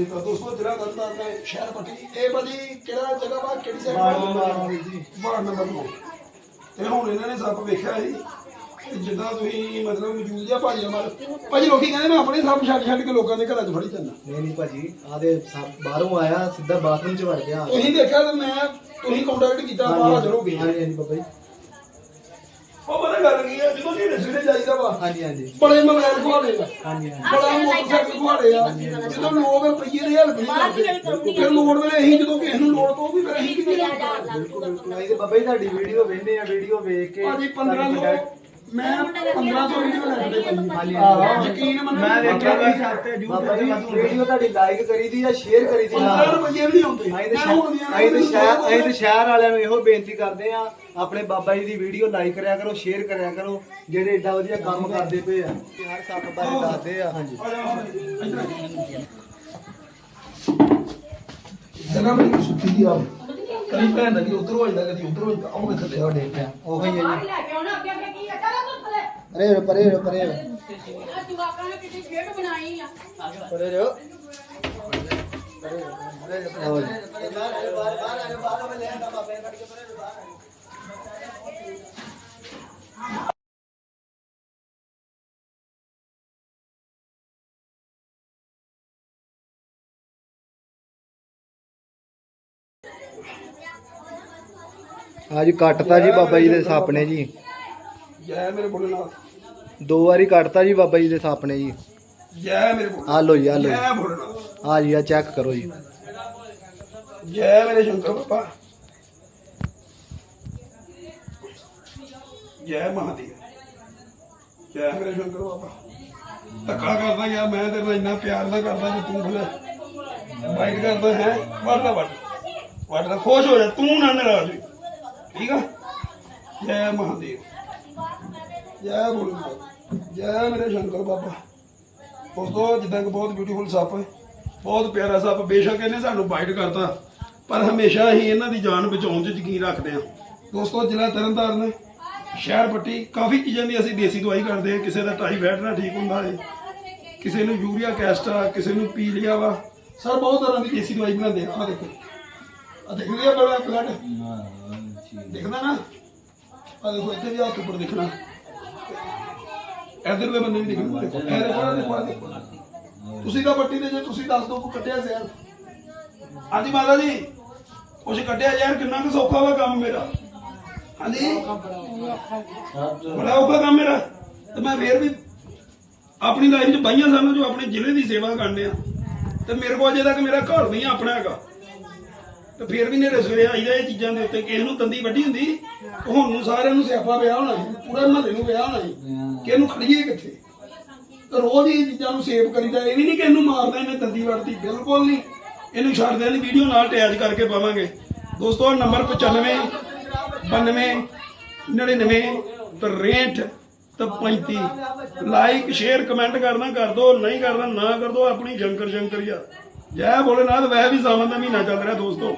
ਦੇਤਾ ਦੋਸਤੋ ਜਿਹੜਾ ਕਰਦਾ ਮੈਂ ਸ਼ਹਿਰ ਪੱਟੀ ਇਹ ਭਾਜੀ ਕਿਹੜਾ ਜਗ੍ਹਾ ਵਾ? ਕਿਹੜੀ ਸਾਈਡ ਵਾਰਡ ਨੰਬਰ ਨੌਂ ਵੀਰ ਜੀ। ਵਾਰਡ ਨੰਬਰ ਨੌਂ। ਤੇ ਹੁਣ ਇਹਨਾਂ ਨੇ ਸੱਪ ਵੇਖਿਆ ਸੀ ਤੇ ਜਿੱਦਾਂ ਤੁਸੀਂ ਮਤਲਬ ਮੌਜੂਦ ਜਿਹਾ ਭਾਜੀ ਨਾਲ ਭਾਜੀ ਲੋਕੀ ਕਹਿੰਦੇ ਮੈਂ ਆਪਣੇ ਸੱਪ ਛੱਡ ਛੱਡ ਕੇ ਲੋਕਾਂ ਦੇ ਘਰਾਂ 'ਚ ਫੜੀ ਜਾਂਦਾ। ਨਹੀਂ ਨਹੀਂ ਭਾਜੀ ਆਦੇ ਬਾਹਰੋਂ ਆਇਆ ਸਿੱਧਾ ਬਾਥਰੂਮ ਚ ਵੜ ਗਿਆ। ਤੁਸੀਂ ਦੇਖਿਆ ਤਾਂ ਮੈਂ ਤੁਸੀਂ ਕੰਟੈਕਟ ਕੀਤਾ ਬਾਹਰ ਹਾਜ਼ਰ ਹੋ ਗਏ। ਹਾਂਜੀ ਹਾਂਜੀ ਬਾਬਾ ਜੀ। ਉਹ ਪਤਾ ਗੱਲ ਕੀ ਹੈ ਜਦੋਂ ਨੇੜੇ ਸਵੇਰੇ ਜਾਈਦਾ ਵਾ ਹਾਂਜੀ ਹਾਂਜੀ। ਬੜੇ ਮੋਬਾਈਲ ਖਵਾੜੇ ਆ। ਹਾਂਜੀ ਹਾਂਜੀ। ਬੜਾ ਮੋਟਰਸਾਈਕਲ ਖਵਾੜੇ ਆ। ਜਦੋਂ ਲੋਕ ਰੁਪਈਏ ਦੀ ਹੈਲਪ ਨਹੀਂ ਕਰਦੇ ਫਿਰ ਲੋੜ ਵੇਲੇ ਅਸੀਂ ਜਦੋਂ ਕਿਸੇ ਨੂੰ ਲੋੜ ਪਊਗੀ ਫਿਰ ਅਸੀਂ ਕਿਵੇਂ ਬਿਲਕੁਲ ਤੇ ਬਾਬਾ ਜੀ ਤੁਹਾਡੀ ਵੀਡੀਓ ਵੇਖਦੇ ਆ ਵੀਡੀਓ ਵੇਖ ਕੇ ਭਾਜੀ 1500 ਮੈਂ 1500 ਵੀਡੀਓ ਲੈ ਕੇ ਹਾਂਜੀ, ਭਾਜੀ ਯਕੀਨ ਮੰਨੋ ਮੈਂ ਵੇਖਿਆ ਵੀ ਬਾਬਾ ਜੀ ਵੀਡੀਓ ਤੁਹਾਡੀ ਲਾਈਕ ਕਰੀ ਦੀ ਜਾਂ ਸ਼ੇਅਰ ਕਰੀ ਦੀ? 15 ਰੁਪਈਏ ਵੀ ਨਹੀਂ ਆਉਂਦੇ। ਅਸੀਂ ਤੇ ਮੈਂ ਹੁਣ ਦੀਆਂ ਸ਼ਹਿਰ ਅਸੀਂ ਤੇ ਸ਼ਹਿਰ ਅਸੀਂ ਤੇ ਸ਼ਹਿਰ ਵਾਲਿਆਂ ਨੂੰ ਇਹੋ ਬੇਨਤੀ ਕਰਦੇ ਆ ਆਪਣੇ ਬਾਬਾ ਜੀ ਦੀ ਵੀਡੀਓ ਲਾਈਕ ਕਰਿਆ ਕਰੋ ਸ਼ੇਅਰ ਕਰਿਆ ਕਰੋ ਜਿਹੜੇ ਏਡਾ ਵਧੀਆ ਕੰਮ ਕਰਦੇ ਪਏ ਆ। ਤੇ ਹਰ ਸੱਪ ਬਾਰੇ ਦੱਸਦੇ ਆ। ਹਾਂਜੀ। ਜਗ੍ਹਾ ਬੜੀ ਸੁੱਤੀ ਦੀ ਆ। ਕਦੀ ਭੈਣ ਦਾ ਕਿ ਉਧਰ ਹੋ ਜਾਂਦਾ ਕਦੀ ਉਧਰ ਹੋ ਜਾਂਦਾ ਉਹ ਵੇਖ ਲਿਆ ਡੇ ਪਿਆ ਉਹੋ ਹੀ ਹੈ ਜੀ ਲੈ ਕੇ ਆਉਣਾ ਅੱਗੇ ਅੱਗੇ ਕੀ ਚਲੋ ਤੂੰ ਥੱਲੇ ਪਰੇ ਹੋ ਪਰੇ ਹੋ ਪਰੇ ਹੋ ਆ ਜਵਾਕਾਂ ਨੇ ਕਿਤੇ ਖੇਡ ਬਣਾਈ ਆ। ਪਰੇ ਹੋ ਆਓ ਜੀ। ਅੱਜ ਕੱਟਤਾ ਜੀ ਬਾਬਾ ਜੀ ਦੇ ਸੱਪ ਨੇ ਜੀ। ਜੈ ਮੇਰੇ ਭੋਲੇਨਾਥ ਦੋ ਵਾਰੀ ਕੱਟਤਾ ਜੀ ਬਾਬਾ ਜੀ ਦੇ ਸੱਪ ਨੇ ਜੀ। ਜੈ ਮੇਰੇ ਭੋਲੇ ਆ ਲੋ ਜੀ ਆ ਲੋ ਜੈ। ਭੋਲੇਨਾਥ ਆ ਜੀ ਆ ਚੈੱਕ ਕਰੋ ਜੀ। ਜੈ ਮੇਰੇ ਸ਼ੰਕਰ ਬਾਬਾ ਜੈ ਮਹਾਦੇਵ। ਜੈ ਮੇਰੇ ਸ਼ੰਕਰ ਬਾਬਾ ਧੱਕਾ ਕਰਦਾ ਯਾਰ ਮੈਂ ਤੇਰੇ ਨਾਲ ਇੰਨਾ ਪਿਆਰ ਨਾਲ ਕਰਦਾ ਕਿ ਤੂੰ ਫਿਰ ਬਾਈਟ ਕਰਦਾ ਹੈ। ਵੜਦਾ ਵੜ ਵਾਟਰ ਖੁਸ਼ ਹੋ ਜਾ, ਤੂੰ ਨਾ ਨਾਰਾਜ਼ ਹੋਈ। ਠੀਕ ਆ? ਜੈ ਮਹਾਦੇਵ। ਜੈ ਭੋਲੇਨਾਥ ਜੈ ਮੇਰੇ ਸ਼ੰਕਰ ਬਾਬਾ। ਦੋਸਤੋ, ਜਿੱਦਾਂ ਕਿ ਬਹੁਤ ਬਿਊਟੀਫੁਲ ਸੱਪ ਹੈ। ਬਹੁਤ ਪਿਆਰਾ ਸੱਪ। ਬੇਸ਼ੱਕ ਇਹਨੇ ਸਾਨੂੰ ਬਾਈਟ ਕਰਤਾ। ਪਰ ਹਮੇਸ਼ਾ ਹੀ ਇਹਨਾਂ ਦੀ ਜਾਨ ਬਚਾਉਣ 'ਚ ਯਕੀਨ ਰੱਖਦੇ ਹਾਂ। ਦੋਸਤੋ, ਜ਼ਿਲ੍ਹਾ ਤਰਨਤਾਰਨ ਸ਼ਹਿਰ ਪੱਟੀ। ਕਾਫੀ ਚੀਜ਼ਾਂ ਦੀ ਅਸੀਂ ਦੇਸੀ ਦਵਾਈ ਕਰਦੇ ਹਾਂ। ਕਿਸੇ ਦਾ ਟਾਈਫਾਇਡ ਨਾਲ ਠੀਕ ਹੁੰਦਾ ਹੈ। ਕਿਸੇ ਨੂੰ ਯੂਰੀਆ ਕੈਸਟਾ, ਕਿਸੇ ਨੂੰ ਪੀਲੀਆ ਵਾ। ਸਰ, ਬਹੁਤ ਤਰ੍ਹਾਂ ਦੀ ਦੇਸੀ ਦਵਾਈ ਬਣਾਉਂਦੇ ਆ। ਆਹ ਦੇਖੋ। ਆ ਦੇਖ ਲਿਆ ਬੜਾ ਬਲੱਡ ਦਿਖਦਾ ਨਾ ਆ ਦੇਖੋ ਇੱਥੇ ਵੀ ਹੱਥ ਉੱਪਰ ਦਿਖਣਾ। ਇਧਰਲੇ ਬੰਨੇ ਵੀ ਦਿਖਣਾ ਦੇਖੋ। ਇਹ ਦੇਖੋ ਆਹ ਦੇਖੋ ਆਹ ਦੇਖੋ। ਤੁਸੀਂ ਤਾਂ ਪੱਟੀ ਦੇ ਜੇ ਤੁਸੀਂ ਦੱਸ ਦੋ ਕੋ ਕੱਟਿਆ ਜ਼ਹਿਰ। ਹਾਂਜੀ ਮਾਤਾ ਜੀ। ਕੁਛ ਕੱਟਿਆ ਯਾਰ ਕਿੰਨਾ ਕੁ ਸੌਖਾ ਵਾ ਕੰਮ ਮੇਰਾ। ਹਾਂਜੀ। ਬੜਾ ਔਖਾ ਕੰਮ ਮੇਰਾ। ਤੇ ਮੈਂ ਫੇਰ ਵੀ ਆਪਣੀ ਲਾਈਫ 'ਚ ਬਾਈਆਂ ਸਾਲਾਂ ਜੋ ਆਪਣੇ ਜ਼ਿਲ੍ਹੇ ਦੀ ਸੇਵਾ ਕਰਨੇ ਆ। ਤੇ ਮੇਰੇ ਕੋਲ ਅਜੇ ਤੱਕ ਮੇਰਾ ਘਰ ਨਹੀਂ ਆਪਣਾ ਹੈਗਾ। ਤੇ ਫੇਰ ਵੀ ਨੇਰੇ ਸਵੇਰੇ ਆਈਦਾ ਇਹ ਚੀਜ਼ਾਂ ਦੇ ਉੱਤੇ ਕਿਸੇ ਨੂੰ ਤੰਦੀ ਵੱਡੀ ਹੁੰਦੀ ਹੁਣ ਨੂੰ ਸਾਰਿਆਂ ਨੂੰ ਸਿਆਪਾ ਪਿਆ ਹੋਣਾ ਸੀ ਪੂਰੇ ਮਹੱਲੇ ਨੂੰ ਪਿਆ ਹੋਣਾ ਸੀ ਕਿ ਇਹਨੂੰ ਖੜੀਏ ਕਿੱਥੇ? ਤੇ ਰੋਜ਼ ਹੀ ਇਹ ਚੀਜ਼ਾਂ ਨੂੰ ਸੇਵ ਕਰੀਦਾ ਇਹ ਵੀ ਨਹੀਂ ਕਿ ਇਹਨੂੰ ਮਾਰਦਾ ਇਹਨੇ ਦੰਦੀ ਵੜਦੀ ਬਿਲਕੁਲ ਨਹੀਂ। ਇਹਨੂੰ ਛੱਡਦੇ ਨਹੀਂ ਵੀਡੀਓ ਨਾਲ ਅਟੈਚ ਕਰਕੇ ਪਾਵਾਂਗੇ। ਦੋਸਤੋ ਨੰਬਰ 95 92 99 63 ਤੇ 35 ਲਾਈਕ ਸ਼ੇਅਰ ਕਮੈਂਟ ਕਰਨਾ ਕਰ ਦੋ ਨਹੀਂ ਕਰਨਾ ਨਾ ਕਰ ਦੋ ਆਪਣੀ ਸ਼ੰਕਰ ਸ਼ੰਕਰ ਯਾ ਜੈ ਭੋਲੇਨਾਥ ਵੈਸੇ ਵੀ ਸਾਵਣ ਦਾ ਮਹੀਨਾ ਚੱਲ ਰਿਹਾ ਦੋਸਤੋ।